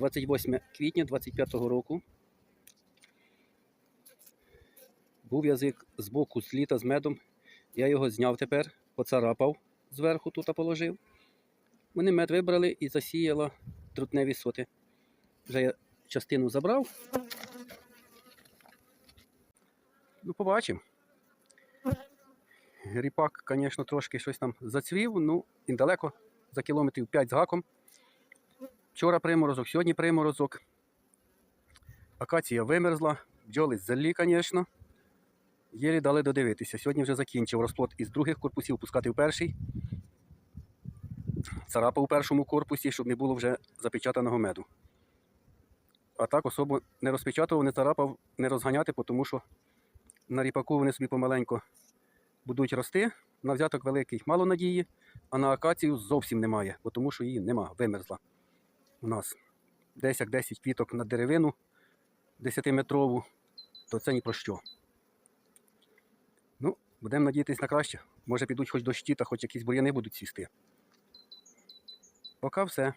28 квітня 25-го року. Був язик з боку з літа з медом. Я його зняв тепер, поцарапав зверху тут положив. Вони мед вибрали і засіяла трутневі соти. Вже я частину забрав. Ну, побачимо. Ріпак, звісно, трошки щось там зацвів, ну, він далеко, за кілометрів 5 з гаком. Вчора приморозок, сьогодні приморозок. Акація вимерзла, бджоли зелі, звісно. Єлі дали додивитися. Сьогодні вже закінчив розплод із других корпусів пускати в перший. Царапа у першому корпусі, щоб не було вже запечатаного меду. А так особо не розпечатував, не царапав, не розганяти, тому що на ріпаку вони собі помаленько будуть рости. На взяток великий мало надії, а на акацію зовсім немає, тому що її нема, вимерзла. У нас десь як 10 квіток на деревину 10-метрову, то це ні про що. Ну, будемо надіятися на краще. Може підуть хоч дощі, та хоч якісь бур'яни будуть сісти. Поки все.